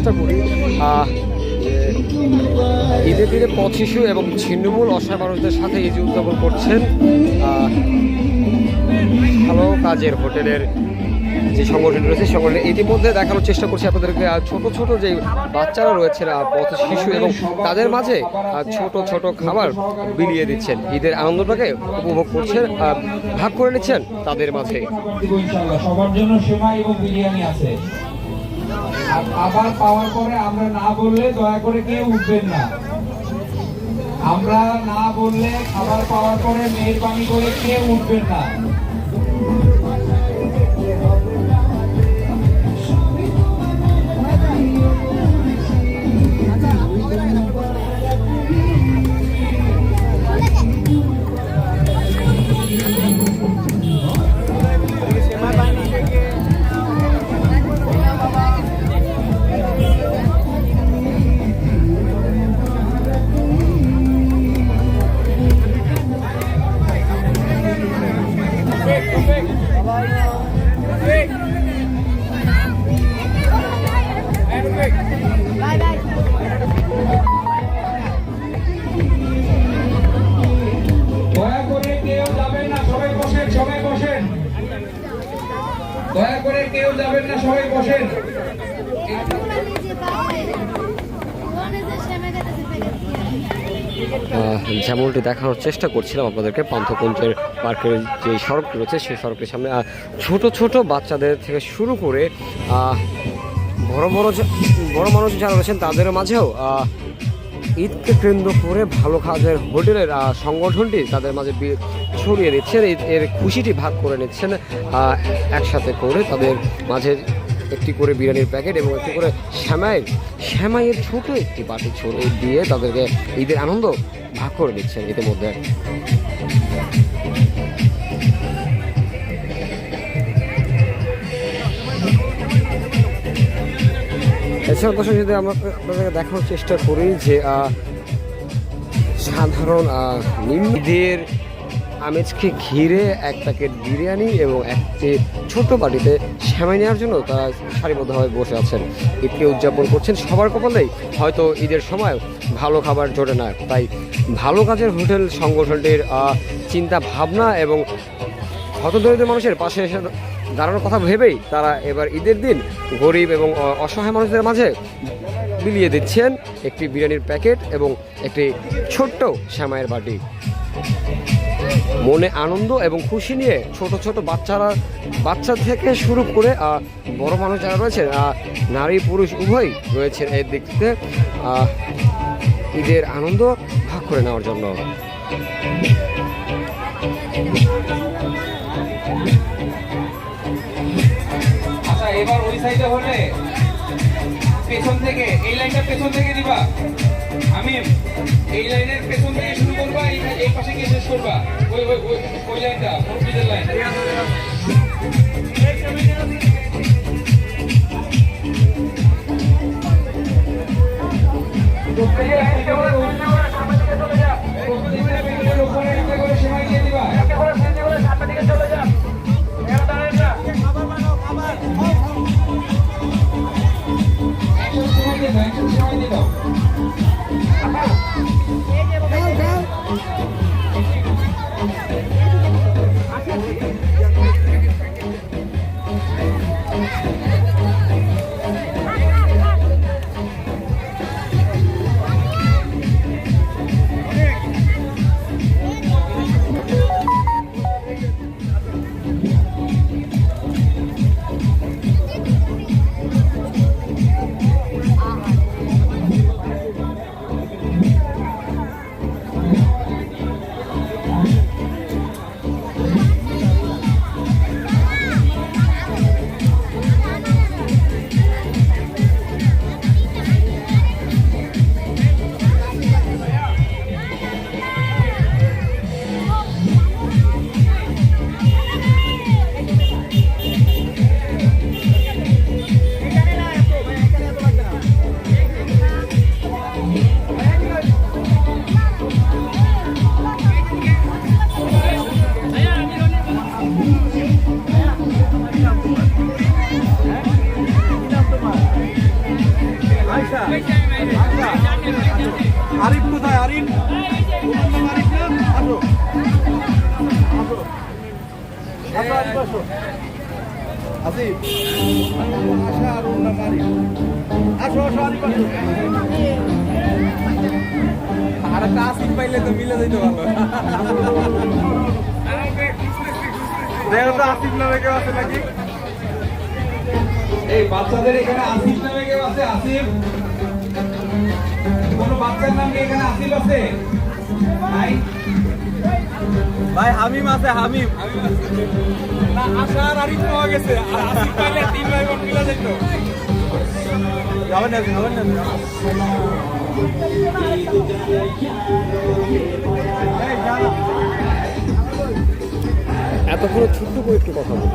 চেষ্টা করি। ঈদের দিনে পথ শিশু এবং ছিন্নমূল অসহায় মানুষদের সাথে ঈদ উদযাপন করছেন ভালো কাজের হোটেলের যে সংগঠন রয়েছে সংগঠন ইতিমধ্যে দেখানোর চেষ্টা করছি আপনাদেরকে। ছোট ছোট যে বাচ্চারা রয়েছেন আহ, পথ শিশু এবং তাদের মাঝে ছোট ছোট খাবার বিলিয়ে দিচ্ছেন। ঈদের আনন্দটাকে উপভোগ করছেন ভাগ করে নিচ্ছেন তাদের মাঝে। সবার জন্য এবং বিরিয়ানি আছে। আর আবার পাওয়ার পরে আমরা না বললে দয়া করে কেউ উঠবেন না। আমরা না বললে খাবার পাওয়ার পরে মেহরবানি করে কেউ উঠবেন না। যেমনটি দেখানোর চেষ্টা করছিলাম আপনাদেরকে পান্থকুঞ্জের পার্কের যে সড়কটি রয়েছে, সেই সড়কের সামনে। ছোট ছোট বাচ্চাদের থেকে শুরু করে বড় বড় বড় মানুষ যারা রয়েছেন তাদের মাঝেও ঈদকে কেন্দ্র করে ভালো কাজের হোটেলের সংগঠনটি তাদের মাঝে ছড়িয়ে দিচ্ছেন। এর খুশিটি ভাগ করে নিচ্ছেন একসাথে করে তাদের মাঝে একটি করে বিরিয়ানির প্যাকেট এবং একটি করে শ্যামাই। শ্যামাইয়ের ছোট একটি বাটি ছড়িয়ে দিয়ে তাদেরকে ঈদের আনন্দ ভাগ করে দিচ্ছেন ইতিমধ্যে। এছাড়া দর্শক যদি আমরা আপনাদেরকে দেখানোর চেষ্টা করি যে সাধারণ আহ, নিম্ন ঈদের আমেজকে ঘিরে এক প্যাকেট বিরিয়ানি এবং একটি ছোট বাটিতে সেমাই নেওয়ার জন্য তারা সারিবদ্ধভাবে বসে আছেন। ঈদকে উদযাপন করছেন সবার কপালেই। হয়তো ঈদের সময় ভালো খাবার জোটে না। তাই ভালো কাজের হোটেল সংগঠনটির চিন্তা ভাবনা এবং হতদরিদ্র মানুষের পাশে এসে দাঁড়ানোর কথা ভেবেই তারা এবার ঈদের দিন গরিব এবং অসহায় মানুষদের মাঝে বিলিয়ে দিচ্ছেন একটি বিরিয়ানির প্যাকেট এবং একটি ছোট্ট শ্যামাইয়ের বাটি। মনে আনন্দ এবং খুশি নিয়ে ছোট ছোট বাচ্চারা, বাচ্চা থেকে শুরু করে বড় মানুষ যারা রয়েছেন নারী পুরুষ উভয়ই রয়েছেন এই দিক থেকে ঈদের আনন্দ ভাগ করে নেওয়ার জন্য। আচ্ছা এবার ওই সাইডে হলে পেছন থেকে, এই লাইনটা পেছন থেকে দিবা আমি এই লাইনের পেছন থেকে শুরু করবা, এই পাশে গিয়ে শেষ করবা। ওই ওই ওই লাইনটা মুরব্বীদের লাইন প্রত্যেকের আর একটা আসিফ পাইলে তো মিলে যেতে ভালো আসিফ নামে কেউ আছে নাকি? এই বাচ্চাদের এখানে আসিফ নামে কেউ আছে? আসিফ কোন বাচ্চার নাম এখানে আসিফ আছে? ভাই হামিম আছে হামিম। না আশা আর আরিফ পাওয়া গেছে। আর আসিফ পাইলে তিন ভাই বোন মিলে যেত যাবেন না যাবেন না। এতক্ষণ ছোট্ট করে একটু কথা বলি।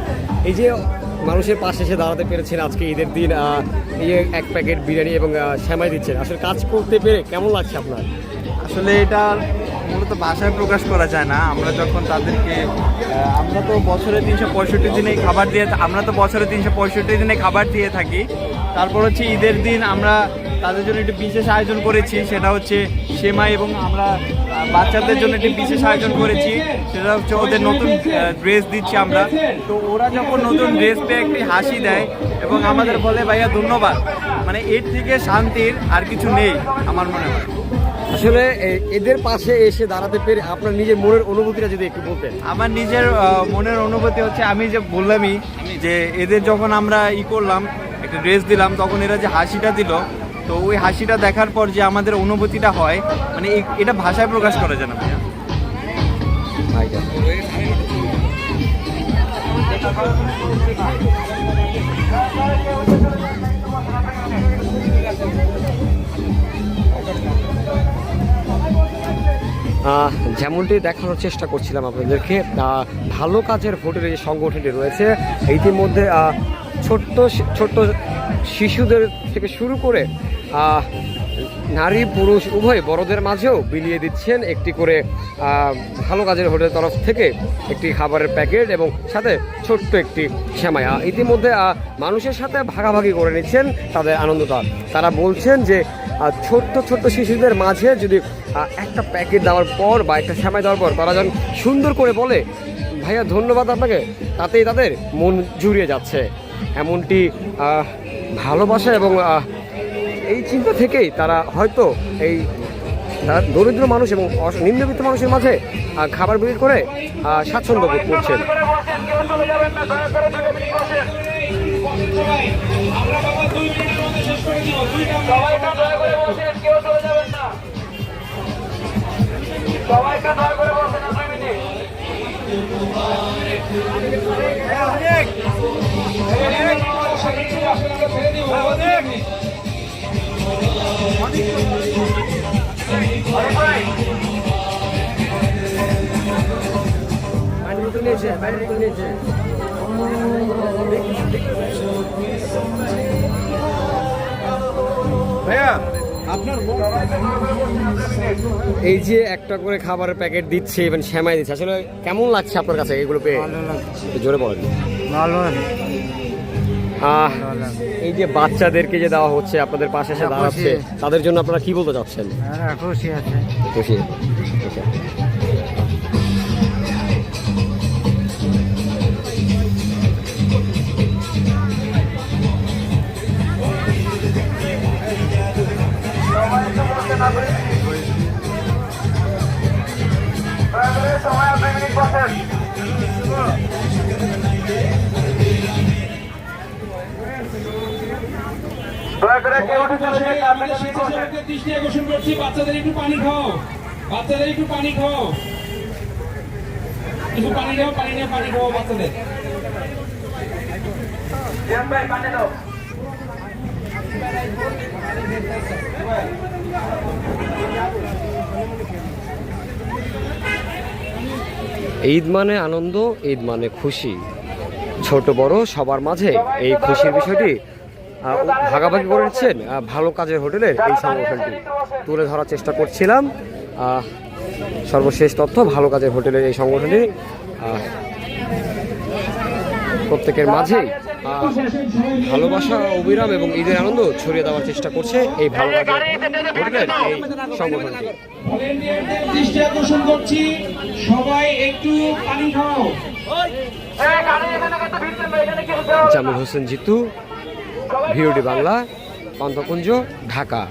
এই যে মানুষের পাশে এসে দাঁড়াতে পেরেছেন আজকে ঈদের দিন আহ, এই যে এক প্যাকেট বিরিয়ানি এবং শ্যামাই দিচ্ছেন। আসলে কাজ করতে পেরে কেমন লাগছে আপনার? আসলে এটা মূলত ভাষায় প্রকাশ করা যায় না। আমরা যখন তাদেরকে আমরা তো বছরে তিনশো পঁয়ষট্টি দিনেই খাবার দিয়ে, আমরা তো বছরে তিনশো পঁয়ষট্টি দিনে খাবার দিয়ে থাকি। তারপর হচ্ছে ঈদের দিন আমরা তাদের জন্য একটি বিশেষ আয়োজন করেছি, সেটা হচ্ছে সেমাই এবং আমরা বাচ্চাদের জন্য একটি বিশেষ আয়োজন করেছি, সেটা হচ্ছে ওদের নতুন ড্রেস দিচ্ছি আমরা। তো ওরা যখন নতুন ড্রেস পেয়ে একটি হাসি দেয় এবং আমাদের বলে, ভাইয়া, ধন্যবাদ। মানে এর থেকে শান্তির আর কিছু নেই, আমার মনে হয়। আসলে এদের পাশে এসে দাঁড়াতে পেরে আপনার নিজের মনের অনুভূতিটা যদি একটু বলতেন। আমার নিজের মনের অনুভূতি হচ্ছে আমি যে বললামই যে এদের যখন আমরা ই করলাম একটা ড্রেস দিলাম তখন এরা যে হাসিটা দিল তো ওই হাসিটা দেখার পর যে আমাদের অনুভূতিটা হয় মানে এটা ভাষায় প্রকাশ করা যায় না ভাইয়া। যেমনটি দেখানোর চেষ্টা করছিলাম আপনাদেরকে ভালো কাজের ভোটের এই সংগঠনটি রয়েছে। ইতিমধ্যে ছোট্ট ছোট্ট শিশুদের থেকে শুরু করে নারী পুরুষ উভয় বড়দের মাঝেও বিলিয়ে দিচ্ছেন একটি করে ভালো কাজের হোটেলের তরফ থেকে একটি খাবারের প্যাকেট এবং সাথে ছোট্ট একটি শ্যামায়া ইতিমধ্যে মানুষের সাথে ভাগাভাগি করে নিচ্ছেন তাদের আনন্দটা তারা বলছেন যে ছোট্ট ছোট্ট শিশুদের মাঝে যদি একটা প্যাকেট দেওয়ার পর বা একটা শ্যামাই দেওয়ার পর তারা যখন সুন্দর করে বলে, ভাইয়া, ধন্যবাদ আপনাকে। তাতেই তাদের মন জুড়িয়ে যাচ্ছে। এমনটি ভালোবাসা এবং এই চিন্তা থেকেই তারা হয়তো এই দরিদ্র মানুষ এবং নিম্নবিত্ত মানুষের মাঝে খাবার বিক্রি করে স্বাচ্ছন্দ্য বোধ করছেন। ভাইয়া আপনার এই যে একটা করে খাবারের প্যাকেট দিচ্ছে এবং শ্যামাই দিচ্ছে আসলে কেমন লাগছে আপনার কাছে এগুলো পেয়ে? জোরে বলেন। ভালো আহ, এই যে বাচ্চাদেরকে যে দেওয়া হচ্ছে আপনাদের পাশে এসে দাঁড়াচ্ছে তাদের জন্য আপনারা কি বলতে চাচ্ছেন? খুশি আছে। খুশি। দৃষ্টি আকর্ষণ করছি বাচ্চাদের একটু পানি খাও। বাচ্চাদের একটু পানি খাও। একটু পানি দাও পানি নিয়ে পানি খাও বাচ্চাদের। ভাই পানি দাও। ঈদ মানে আনন্দ ঈদ মানে খুশি। ছোট বড় সবার মাঝে এই খুশির বিষয়টি ভাগাভাগি করে নিচ্ছেন ভালো কাজের হোটেলের এই সংগঠনটি তুলে ধরার চেষ্টা করছিলাম সর্বশেষ তথ্য ভালো কাজের হোটেলের এই সংগঠনটি প্রত্যেকের আহ, ভালোবাসা অবিরাম এবং ঈদের আনন্দ ছড়িয়ে দেওয়ার চেষ্টা করছে এই ভালোবাসা হোটেলের এই সংগঠনটি। জামিল হোসেন জিতু ভিওডি বাংলা পান্থকুঞ্জ ঢাকা।